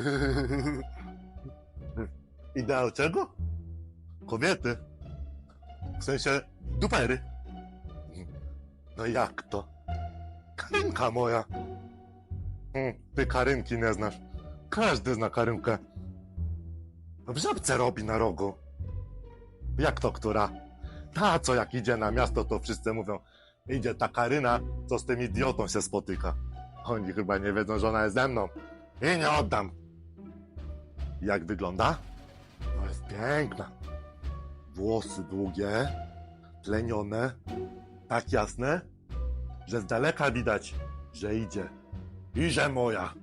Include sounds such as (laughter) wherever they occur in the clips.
(laughs) Ideał czego? Kobiety. W sensie dupery. No jak to? Karynka moja. Mm, Ty Karynki nie znasz. Każdy zna Karynkę. W żabce robi na rogu. Jak to która? Ta, co jak idzie na miasto, to wszyscy mówią idzie ta Karyna, co z tym idiotą się spotyka. Oni chyba nie wiedzą, że ona jest ze mną. I nie oddam. Jak wygląda? No jest piękna. Włosy długie, tlenione, tak jasne, że z daleka widać, że idzie. I że moja.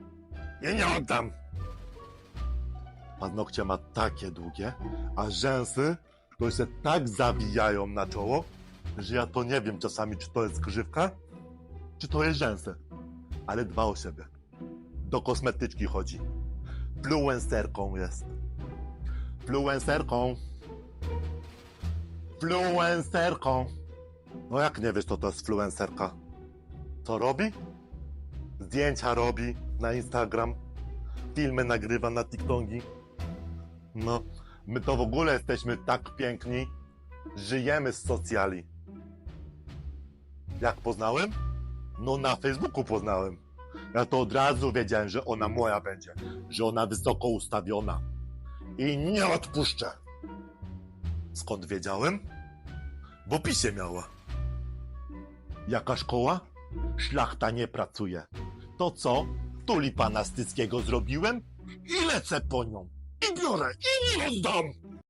I nie oddam. Paznokcie ma takie długie, a rzęsy to się tak zawijają na czoło, że ja to nie wiem czasami, czy to jest grzywka, czy to jest rzęsy. Ale dba o siebie. Do kosmetyczki chodzi. Fluencerką jest. Fluencerką. Fluencerką. No jak nie wiesz, to to jest fluencerka? Co robi? Zdjęcia robi na Instagram. Filmy nagrywa na TikToki. No, my to w ogóle jesteśmy tak piękni. Żyjemy z socjali. Jak poznałem? No na Facebooku poznałem. Ja to od razu wiedziałem, że ona moja będzie. Że ona wysoko ustawiona. I nie odpuszczę. Skąd wiedziałem? W opisie miała. Jaka szkoła? Szlachta nie pracuje. To co? Tulipana Styckiego zrobiłem i lecę po nią. I biorę i nie oddam.